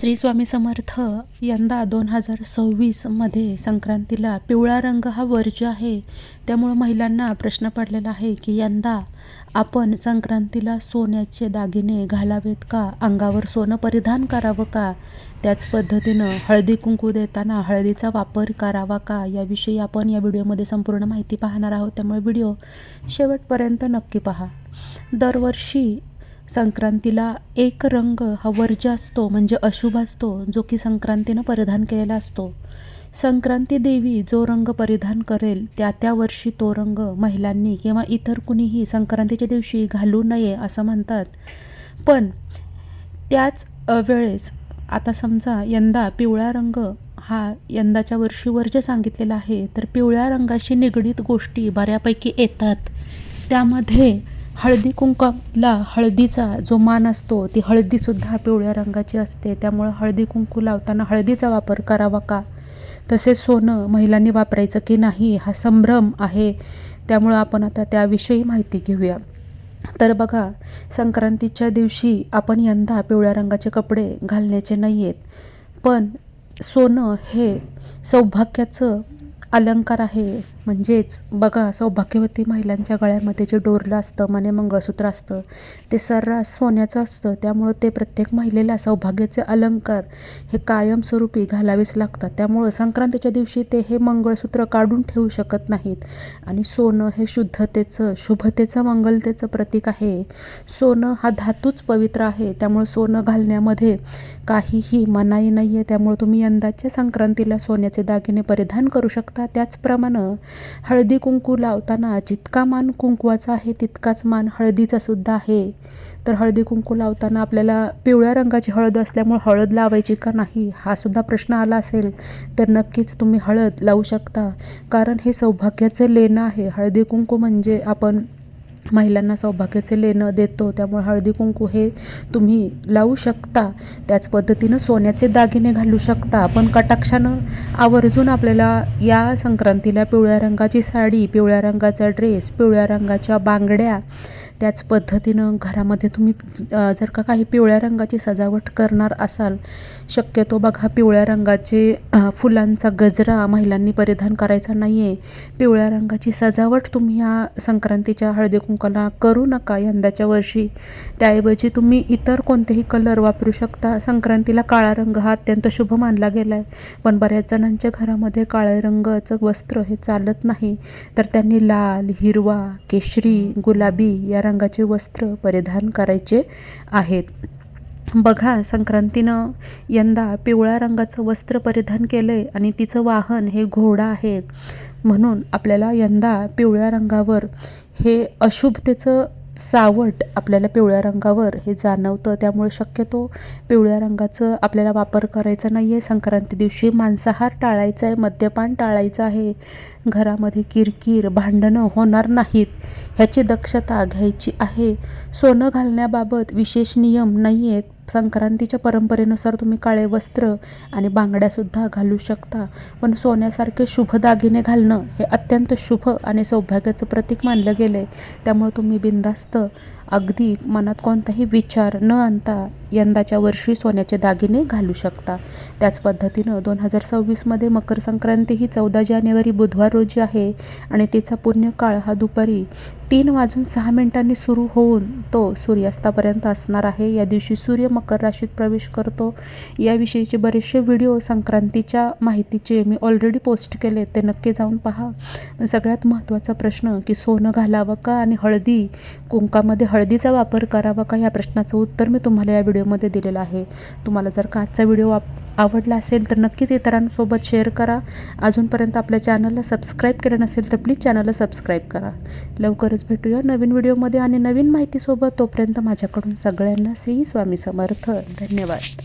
श्री स्वामी समर्थ यंदा दोन हजार सव्वीसमध्ये संक्रांतीला पिवळा रंग हा वर्ज्य आहे त्यामुळं महिलांना प्रश्न पडलेला आहे की यंदा आपण संक्रांतीला सोन्याचे दागिने घालावेत का? अंगावर सोनं परिधान करावं का? त्याच पद्धतीनं हळदी कुंकू देताना हळदीचा वापर करावा का? याविषयी आपण या व्हिडिओमध्ये संपूर्ण माहिती पाहणार आहोत. त्यामुळे व्हिडिओ शेवटपर्यंत नक्की पहा. दरवर्षी संक्रांतीला एक रंग हा वर्ज्य असतो म्हणजे अशुभ असतो जो की संक्रांतीनं परिधान केलेला असतो. संक्रांती देवी जो रंग परिधान करेल त्या त्या वर्षी तो रंग महिलांनी किंवा इतर कुणीही संक्रांतीच्या दिवशी घालू नये असं म्हणतात. पण त्याच वेळेस आता समजा यंदा पिवळा रंग हा यंदाच्या वर्षी वर्ज्य सांगितलेला आहे तर पिवळ्या रंगाशी निगडीत गोष्टी बऱ्यापैकी येतात. त्यामध्ये हळदी कुंकाला हळदीचा जो मान असतो ती हळदीसुद्धा पिवळ्या रंगाची असते. त्यामुळं हळदी कुंकू लावताना हळदीचा वापर करावा का? तसेच सोनं महिलांनी वापरायचं की नाही हा संभ्रम आहे. त्यामुळं आपण आता त्याविषयी माहिती घेऊया. तर बघा संक्रांतीच्या दिवशी आपण यंदा पिवळ्या रंगाचे कपडे घालण्याचे नाही आहेत पण सोनं हे सौभाग्याचं अलंकार आहे. म्हणजेच बघा सौभाग्यवती महिलांच्या गळ्यामध्ये जे डोरलं असतं मने मंगळसूत्र असतं ते सर्रास सोन्याचं असतं त्यामुळं ते प्रत्येक महिलेला सौभाग्याचे अलंकार हे कायमस्वरूपी घालावेच लागतात. त्यामुळं संक्रांतीच्या दिवशी ते हे मंगळसूत्र काढून ठेवू शकत नाहीत. आणि सोनं हे शुद्धतेचं शुभतेचं मंगलतेचं प्रतीक आहे. सोनं हा धातूच पवित्र आहे. त्यामुळं सोनं घालण्यामध्ये काहीही मनाई नाही आहे त्यामुळं तुम्ही यंदाच्या संक्रांतीला सोन्याचे दागिने परिधान करू शकता. त्याचप्रमाणे हळदी कुंकू लावताना जितका मान कुंकवाचा आहे तितकाच मान हळदीचा सुद्धा आहे. तर हळदी कुंकू लावताना आपल्याला पिवळ्या रंगाची हळद असल्यामुळे हळद लावायची का नाही हा सुद्धा प्रश्न आला असेल. तर नक्कीच तुम्ही हळद लावू शकता. कारण हे सौभाग्याचं लेणं आहे. हळदी कुंकू म्हणजे आपण महिलांना सौभाग्याचे लेणं देतो. त्यामुळे हळदी कुंकू हे तुम्ही लावू शकता. त्याच पद्धतीनं सोन्याचे दागिने घालू शकता. पण कटाक्षानं आवर्जून आपल्याला या संक्रांतीला पिवळ्या रंगाची साडी पिवळ्या रंगाचा ड्रेस पिवळ्या रंगाच्या बांगड्या त्याच पद्धतीनं घरामध्ये तुम्ही जर का काही पिवळ्या रंगाची सजावट करणार असाल शक्यतो बघा पिवळ्या रंगाचे फुलांचा गजरा महिलांनी परिधान करायचा नाही आहे पिवळ्या रंगाची सजावट तुम्ही या संक्रांतीच्या हळदी कुंकला करू नका यंदाच्या वर्षी. त्याऐवजी तुम्ही इतर कोणतेही कलर वापरू शकता. संक्रांतीला काळा रंग हा अत्यंत शुभ मानला गेला आहे पण बऱ्याच जणांच्या घरामध्ये काळ्या रंगाचं वस्त्र हे चालत नाही. तर त्यांनी लाल हिरवा केशरी गुलाबी या रंगाचे वस्त्र परिधान करायचे आहेत. बघा संक्रांतीनं यंदा पिवळ्या रंगाचं वस्त्र परिधान केलं आहे आणि तिचं वाहन हे घोडा आहे. म्हणून आपल्याला यंदा पिवळ्या रंगावर हे अशुभतेचं सावट आपल्याला पिवळ्या रंगावर हे जाणवतं. त्यामुळे शक्यतो पिवळ्या रंगाचं आपल्याला वापर करायचा नाही आहे संक्रांती दिवशी मांसाहार टाळायचा आहे मद्यपान टाळायचं आहे. घरामध्ये किरकिर भांडणं होणार नाहीत ह्याची दक्षता घ्यायची आहे. सोनं घालण्याबाबत विशेष नियम नाही आहेत संक्रांतीच्या परंपरेनुसार तुम्ही काळे वस्त्र आणि बांगड्यासुद्धा घालू शकता. पण सोन्यासारखे शुभ दागिने घालणं हे अत्यंत शुभ आणि सौभाग्याचं प्रतीक मानलं गेलं आहे त्यामुळे तुम्ही बिनधास्त अगदी मनात कोणताही विचार न आणता यंदाच्या वर्षी सोन्याचे दागिने घालू शकता. त्याच पद्धतीनं दोन हजार सव्वीसमध्ये मकर संक्रांती ही चौदा जानेवारी बुधवार रोजी आहे आणि तिचा पुण्यकाळ हा दुपारी तीन वाजून सहा मिनिटांनी सुरू होऊन तो सूर्यास्तापर्यंत असणार आहे. या दिवशी सूर्य मकर राशीत प्रवेश करतो. याविषयीचे बरेचसे व्हिडिओ संक्रांतीच्या माहितीचे मी ऑलरेडी पोस्ट केले. ते नक्की जाऊन पहा. सगळ्यात महत्त्वाचा प्रश्न की सोनं घालावं का आणि हळदी कुंकामध्ये हळदीचा वापर करावा का? या प्रश्नाचं उत्तर मी तुम्हाला या व्हिडिओमध्ये दिलेलं आहे. तुम्हाला जर का आजचा व्हिडिओ वाप आवडला असेल तर नक्कीच इतरांसोबत शेअर करा. अजूनपर्यंत आपल्या चॅनलला सबस्क्राईब केलं नसेल तर प्लीज चॅनलला सबस्क्राईब करा. लवकरच भेटूया नवीन व्हिडिओमध्ये आणि नवीन माहितीसोबत तोपर्यंत माझ्याकडून सगळ्यांना श्री स्वामी समर्थ. धन्यवाद.